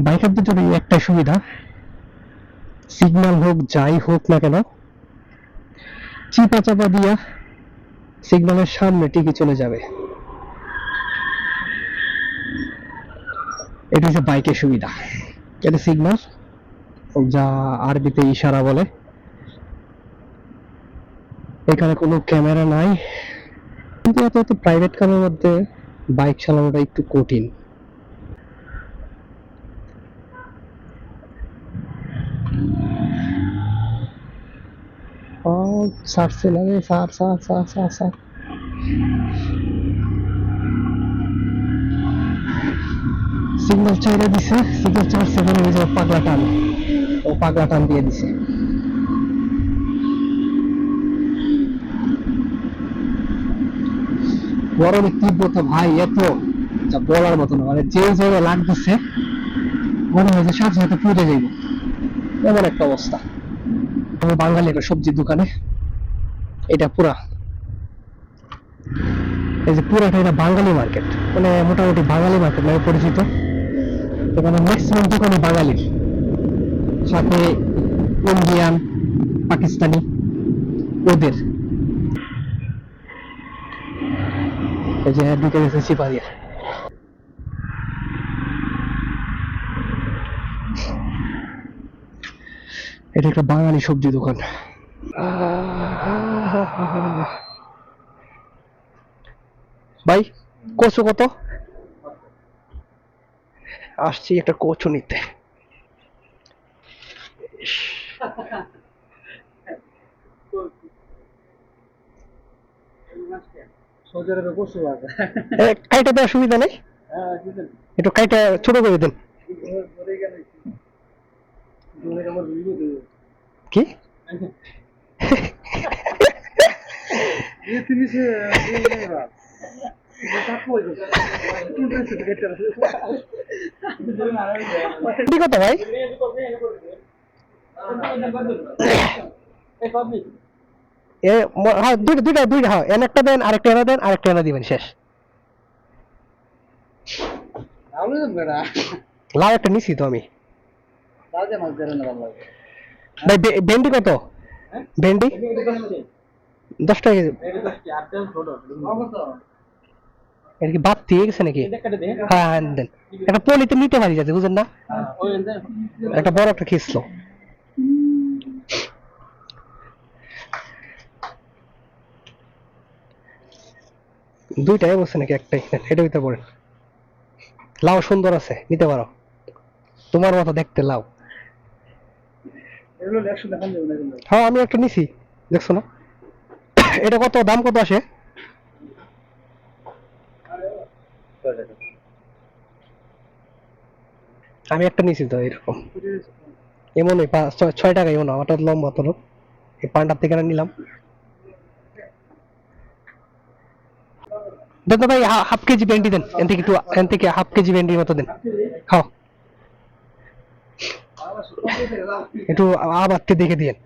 বাইকারদের জন্য একটাই সুবিধা। সিগন্যাল হোক, যাই হোক না কেন, চিপা চাপা দিয়া সিগন্যালের সামনে টিকে চলে যাবে। এটা হচ্ছে বাইকের সুবিধা। এটা সিগন্যাল যা আরবিতে ইশারা বলে। এখানে কোনো ক্যামেরা নাই। কিন্তু এত এত প্রাইভেট কারের মধ্যে বাইক চালানোটা একটু কঠিন। ও ছাড়ছে না রে ছাড় ছাড় ছাড় ছাড় ছাড় সিগন্যাল দিছে সিগন্যাল হয়ে যাবে পাগলা টান। ও পাগলা টান দিয়ে দিছে। তীব্রতা ভাই, এত। যা বলার মতো না মানে যে জায়গায় লাগতেছে, মনে হয় যে সাথে সাথে পুড়ে যাইব। এমন একটা অবস্থা। আমি বাঙালি একটা সবজির দোকানে। এটা পুরা। এই যে পুরাটা এটা বাঙালি মার্কেট মানে মোটামুটি বাঙালি মার্কেট নামে পরিচিত। এখানে ম্যাক্সিমাম দোকানে বাঙালির। সাথে ইন্ডিয়ান, পাকিস্তানি, ওদের। এই যে ঢুকে গেছে সিপাহিয়া এটা একটা বাঙালি সবজি দোকান। ভাই কচু কত? আসছি একটা কচু নিতে। ইস, সৌদি আরবে প্রচুর আছে। এ, কাইটা দেওয়ার সুবিধা নেই? হ্যাঁ একটু কাইটা ছোট করে দেন। কি? ये তুমি সে এই না তাকো এই তুমি তো গেট কি কথা ভাই? হ্যাঁ দুইটা দুইটা দুইটা হ্যাঁ এন একটা দেন আরেকটা এনে দেন আরেকটা এনে দিবেন শেষ। লাউ একটা নিছি তো আমি। তাজা মাছ ধরে ভালো লাগে। ভাই ভেন্ডি কত? হ্যাঁ? ভেন্ডি? দশ টাকা কেজি। এটা কি বাদ দিয়ে গেছে নাকি? হ্যাঁ হ্যাঁ দেন। একটা পলিতে নিতে পারি যাচ্ছে বুঝেন না? একটা বড় একটা খিসলো দুইটাই বসে নাকি একটাই? এটা দিতে পারেন। লাউ সুন্দর আছে নিতে পারো। তোমার মতো দেখতে লাউ। হ্যাঁ আমি একটা নিছি। দেখছ না? এটা কত? দাম কত আসে? আমি একটা নিছি তো, এরকম। এমন পাঁচ- ছয়- টাকা এমন আমারটা লম্বা তোর এই পান্ডার থেকে নিলাম। দাদা ভাই হাফ কেজি ভেন্ডি দেন, এন থেকে একটু, এন থেকে হাফ কেজি ভেন্ডির মতো দেন। খাও। একটু আবার দেখে দিয়েন।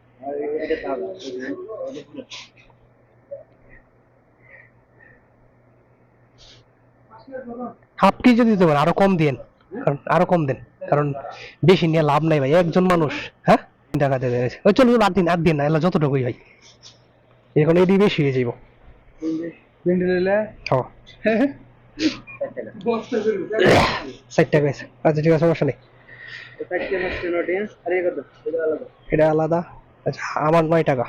হাফ কেজি দিতে পারেন আরও কম দিন কারণ আরও কম দেন। কারণ বেশি নিয়ে লাভ নাই ভাই একজন মানুষ হ্যাঁ? টাকা দেবে ওই চলো চলো, আট দিন আট দিন না এলা যতটুকুই ভাই এখন এটি বেশি হয়ে যাইব। হ্যাঁ ষাট টাকা আচ্ছা ঠিক আছে সমস্যা নেই। এটা আলাদা। আচ্ছা আমার নয় টাকা।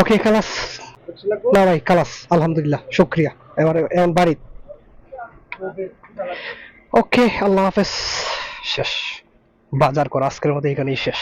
ওকে খালাস। না ভাই খালাস। আলহামদুলিল্লাহ শুক্রিয়া। এবার এখন বাড়ি। ওকে আল্লাহ হাফেজ। শেষ। বাজার করা আজকের মতো এখানেই শেষ।